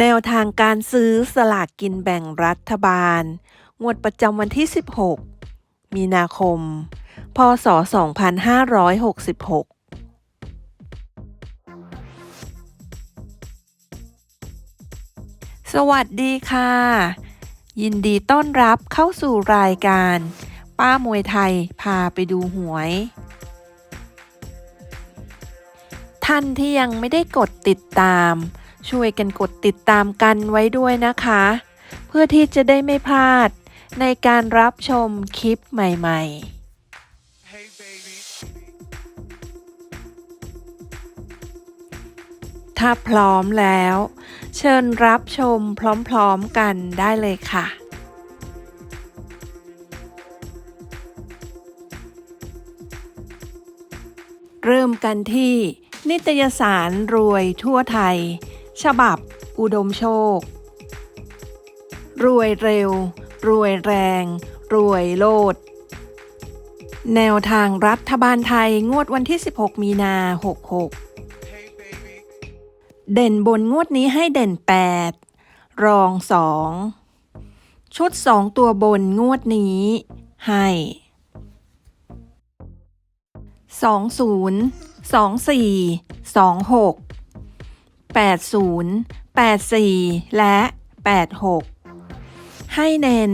แนวทางการซื้อสลากกินแบ่งรัฐบาล งวดประจำวันที่ 16 มีนาคม พศ 2566สวัสดีค่ะ ยินดีต้อนรับเข้าสู่รายการ ป้ามวยไทยพาไปดูหวย ท่านที่ยังไม่ได้กดติดตาม ช่วยกันกดติดตามกันไว้ด้วยนะคะ เพื่อที่จะได้ไม่พลาดในการรับชมคลิปใหม่ๆ Hey baby. ถ้าพร้อมแล้ว เชิญรับชมพร้อมๆกันได้เลยค่ะ เริ่มกันที่นิตยสารรวยทั่วไทย ฉบับ อุดมโชค รวยเร็ว รวยแรง รวยโลด แนวทางรัฐบาลไทยงวดวันที่ 16 มีนา 66 Hey เด่นบนงวดนี้ให้เด่น 8 รอง 2 ชุด 2 ตัวบนงวดนี้ ให้ 20 24 26 80 84 และ 86 ให้เน้น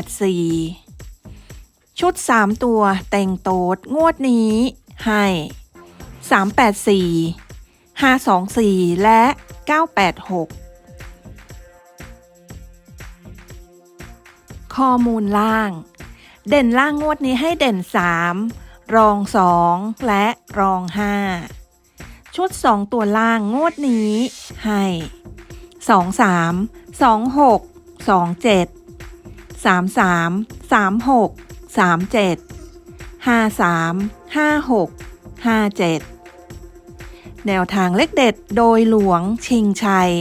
84 ชุด 3 ตัวแต่งโต๊ดงวดนี้ให้ 384 524 และ 986 ข้อมูลล่าง เด่นล่างงวดนี้ให้เด่น 3 รอง 2 และรอง 5 ชุด 2 ตัวล่างงวดนี้ ให้ 23 26 27 33 36 37 53 56 57 แนวทางเลขเด็ดโดยหลวงชิงชัย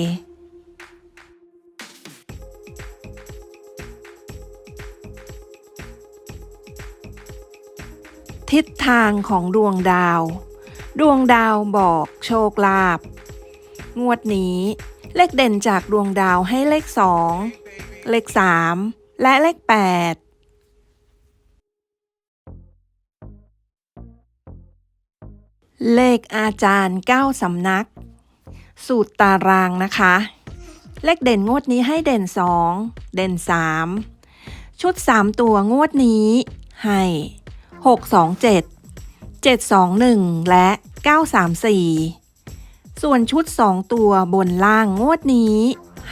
ทิศทางของดวงดาว ดวงดาวบอกโชคลาภงวดนี้ เลขเด่นจากดวงดาวให้เลข2เลข3และเลข8เลขอาจารย์9สำนัก สูตรตารางนะคะ เลขเด่นงวดนี้ให้เด่น 2 เด่น 3 ชุด 3 ตัวงวดนี้ให้ 627 721 และ 934 ส่วนชุด 2 ตัวบนล่างงวดนี้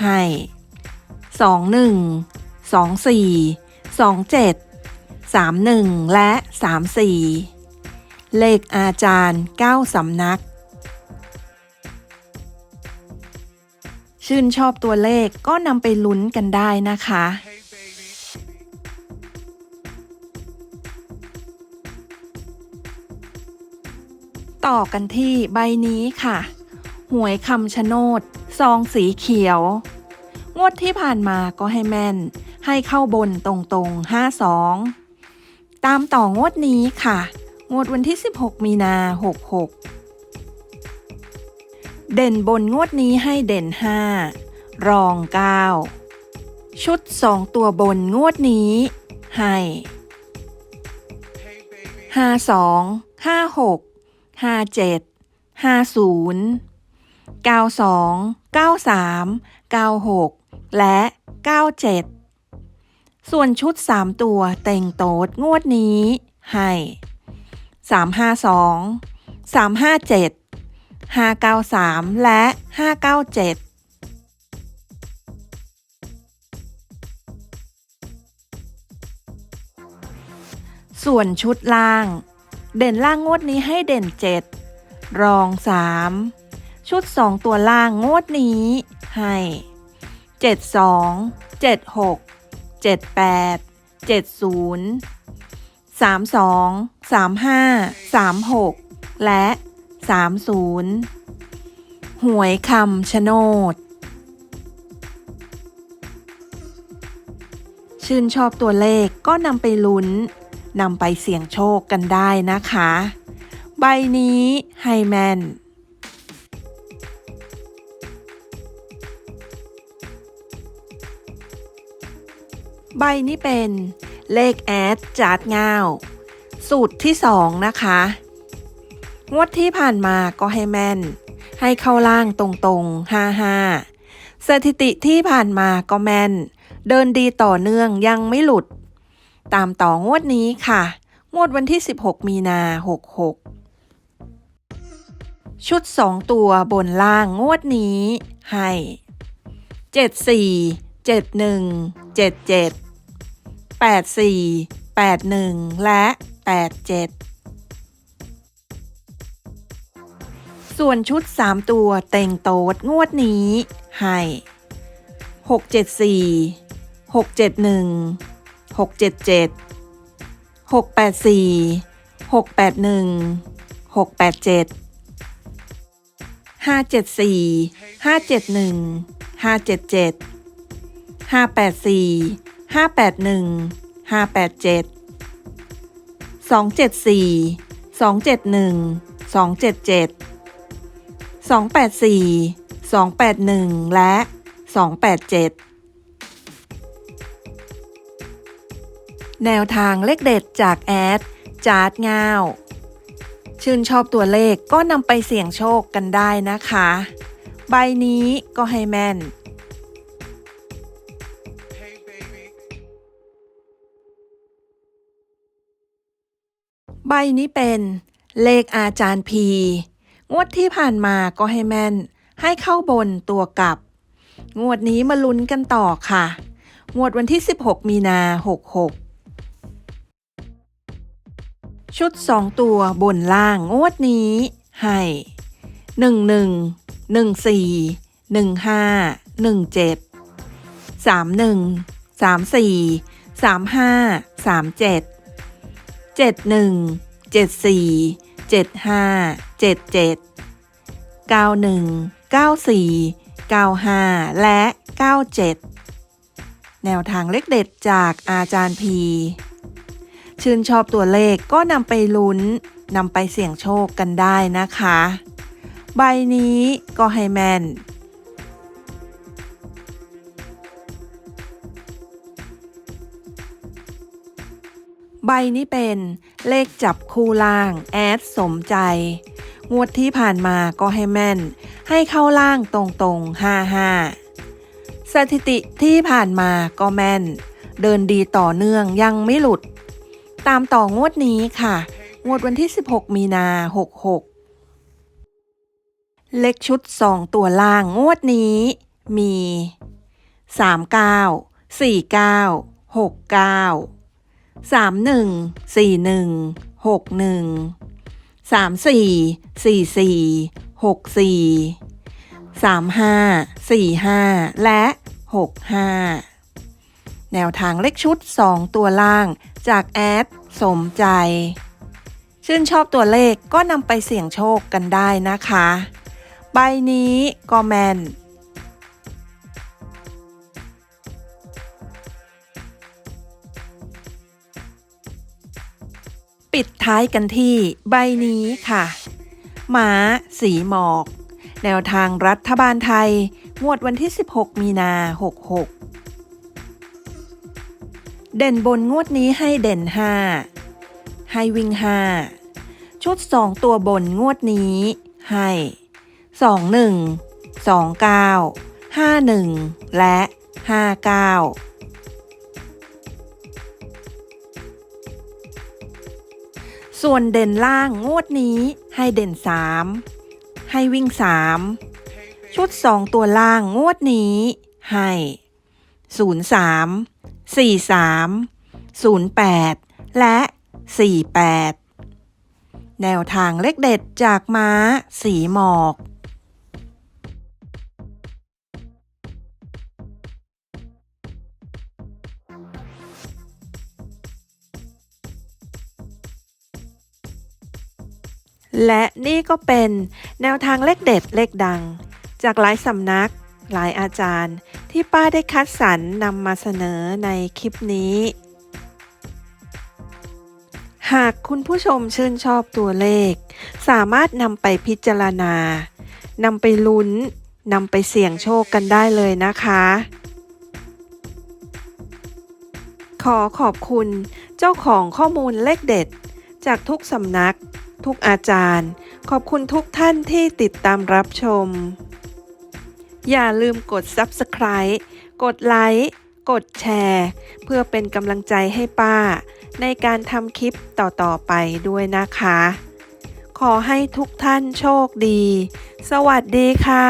ให้ 21 24 27 31 และ 34 เลขอาจารย์ 9 สำนัก ชื่นชอบตัวเลขก็นำไปลุ้นกันได้นะคะ ต่อกันที่ใบนี้ค่ะ หวยคำชะโนดซองสีเขียว งวดที่ผ่านมาก็ให้แม่น ให้เข้าบนตรงๆ 52 ตามต่องวดนี้ค่ะ งวดวันที่ 16 มีนา 66 เด่นบนงวดนี้ให้เด่น 5 รอง 9 ชุด 2 ตัวบนงวดนี้ ให้ Hey baby. ห้าเจ็ดห้าศูนย์เก้าสองเก้าสามเก้าหกและเก้าเจ็ดส่วนชุดสามตัวเต็งโต๊ดงวดนี้ให้สามห้าสองสามห้าเจ็ดห้าเก้าสามและห้าเก้าเจ็ดส่วนชุดล่าง เด่นล่างงวดนี้ให้เด่น 7 รอง 3 ชุด 2 ตัวล่างงวดนี้ให้ 72 76 78 70 32 35 36 และ 30 หวยคำชะโนด ชื่นชอบตัวเลขก็นำไปลุ้น นำไปเสี่ยงโชคกันได้นะคะ ใบนี้ไฮแมนใบนี้เป็นเลขแอดจาดเงาสูตรที่สองนะคะ งวดที่ผ่านมาก็ให้แม่น ให้เข้าล่างตรงๆ 55 สถิติที่ผ่านมาก็แม่น เดินดีต่อเนื่องยังไม่หลุด ตามต่องวดนี้ค่ะ งวดวันที่ 16 มีนา 66 ชุด 2 ตัวบนล่างงวดนี้ ให้ 74 71 77 84 81 และ 87ส่วนชุด 3 ตัวเต็งโต๊ดงวดนี้ ให้ 674 671 677 684 681 687 574 571 577 584 581 587 274 271 277 284 281 และ 287 แนวทางเลขเด็ดจากแอดจาร์ดเงาชื่นชอบตัวเลขก็นำไปเสี่ยงโชคกันได้นะคะ ใบนี้ก็ให้แม่น Hey baby. ใบนี้เป็นเลขอาจารย์พีงวดที่ผ่านมาก็ให้แม่น ให้เข้าบนตัวกลับ งวดนี้มาลุ้นกันต่อค่ะ งวดวันที่ 16 มีนา66 ชุด 2 ตัวบนล่างงวดนี้ ให้ 11 14 15 17 31 34 35 37เจ็ดหนึ่งเจ็ดสี่เจ็ดห้าเจ็ดเจ็ดเก้าหนึ่งเก้าสี่เก้าห้าและเก้าเจ็ดแนวทางเลขเด็ดจากอาจารย์พี ชื่นชอบตัวเลขก็นำไปลุ้นนำไปเสี่ยงโชคกันได้นะคะ ใบนี้ก็ให้แมนใบนี้เป็นเลขจับคู่ล่างแอดสมใจ งวดที่ผ่านมาก็ให้แม่น ให้เข้าล่างตรงๆ 55 สถิติที่ผ่านมาก็แม่น เดินดีต่อเนื่องยังไม่หลุด ตามต่องวดนี้ค่ะ งวดวันที่ 16 มีนา 66 เลขชุด 2 ตัวล่างงวดนี้ มี 39 49 69สามหนึ่งสี่หนึ่งหกหนึ่งสามสี่สี่สี่หกสี่สามห้าสี่ห้าและหกห้า แนวทางเลขชุด 2 ตัวล่าง จากแอดสมใจ ชื่นชอบตัวเลขก็นำไปเสี่ยงโชคกันได้นะคะ ใบนี้ก็แมนปิดท้ายกันที่ใบนี้ค่ะ หมาสีหมอก แนวทางรัฐบาลไทย งวดวันที่ 16 มีนา 66 เด่นบนงวดนี้ให้เด่น 5 ให้วิ่ง 5 ชุด 2 ตัวบนงวดนี้ ให้ 21 29 51 และ 59ส่วนเด่นล่างงวดนี้ให้เด่น 3 ให้วิ่ง 3 ชุด 2 ตัวล่างงวดนี้ ให้ 03 43 08 และ 48 แนวทางเลขเด็ดจากม้า สีหมอก และนี่ก็เป็นแนวทางเลขเด็ดเลขดัง จากหลายสำนัก หลายอาจารย์ ที่ป้าได้คัดสรรนำมาเสนอในคลิปนี้ หากคุณผู้ชมชื่นชอบตัวเลข สามารถนำไปพิจารณานำไปลุ้นนำไปเสี่ยงโชคกันได้เลยนะคะ ขอขอบคุณเจ้าของข้อมูลเลขเด็ด จากทุกสำนัก ทุกอาจารย์ ขอบคุณทุกท่านที่ติดตามรับชม อย่าลืมกด Subscribe กดไลค์ กดแชร์ เพื่อเป็นกำลังใจให้ป้า ในการทำคลิปต่อ ๆ ไปด้วยนะคะ ขอให้ทุกท่านโชคดี สวัสดีค่ะ